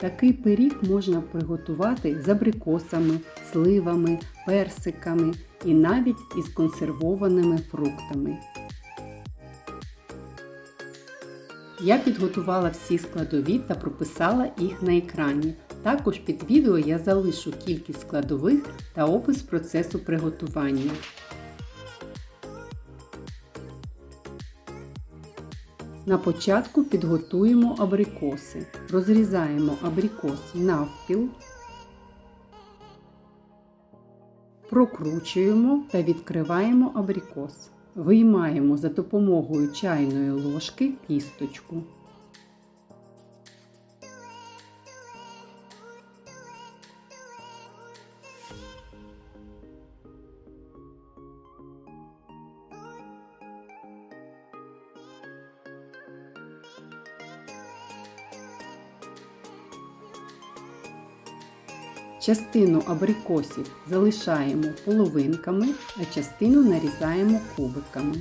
Такий пиріг можна приготувати з абрикосами, сливами, персиками і навіть із консервованими фруктами. Я підготувала всі складові та прописала їх на екрані. Також під відео я залишу кількість складових та опис процесу приготування. На початку підготуємо абрикоси. Розрізаємо абрикос навпіл, прокручуємо та відкриваємо абрикос. Виймаємо за допомогою чайної ложки кісточку. Частину абрикосів залишаємо половинками, а частину нарізаємо кубиками.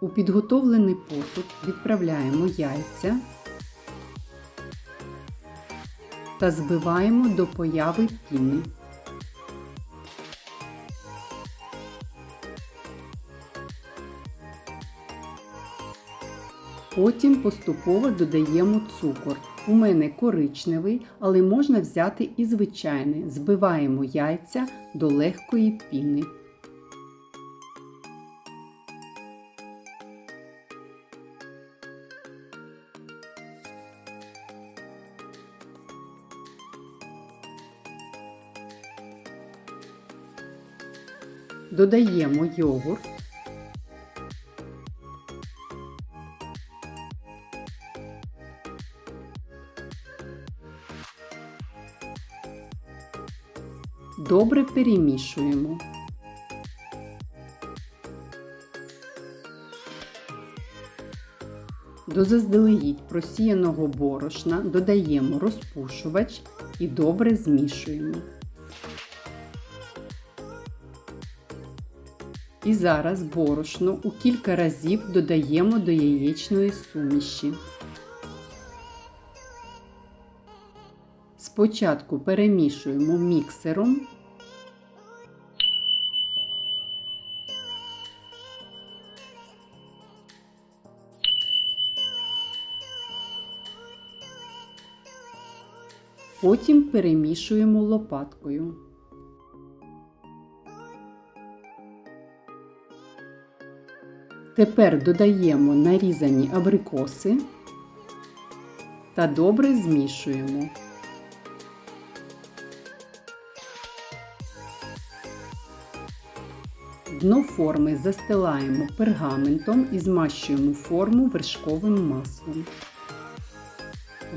У підготовлений посуд відправляємо яйця та збиваємо до появи піни. Потім поступово додаємо цукор. У мене коричневий, але можна взяти і звичайний. Збиваємо яйця до легкої піни. Додаємо йогурт. Добре перемішуємо. До заздалегідь просіяного борошна додаємо розпушувач і добре змішуємо. І зараз борошно у кілька разів додаємо до яєчної суміші. Спочатку перемішуємо міксером. Потім перемішуємо лопаткою. Тепер додаємо нарізані абрикоси та добре змішуємо. Дно форми застилаємо пергаментом і змащуємо форму вершковим маслом.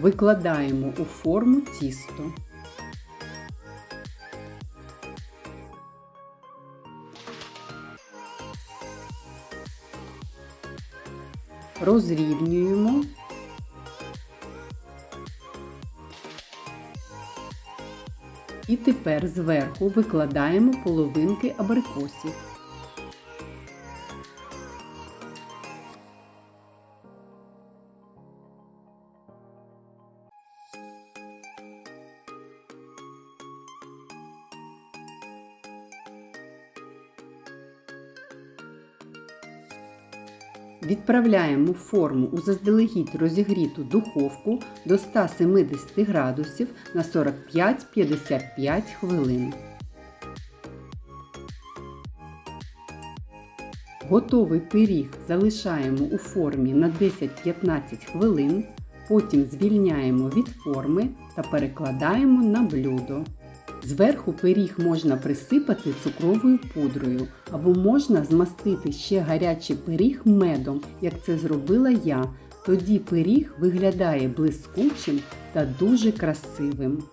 Викладаємо у форму тісто. Розрівнюємо. І тепер зверху викладаємо половинки абрикосів. Відправляємо форму у заздалегідь розігріту духовку до 170 градусів на 45-55 хвилин. Готовий пиріг залишаємо у формі на 10-15 хвилин, потім звільняємо від форми та перекладаємо на блюдо. Зверху пиріг можна присипати цукровою пудрою, або можна змастити ще гарячий пиріг медом, як це зробила я. Тоді пиріг виглядає блискучим та дуже красивим.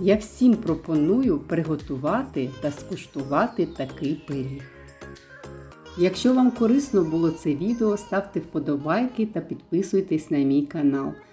Я всім пропоную приготувати та скуштувати такий пиріг. Якщо вам корисно було це відео, ставте вподобайки та підписуйтесь на мій канал.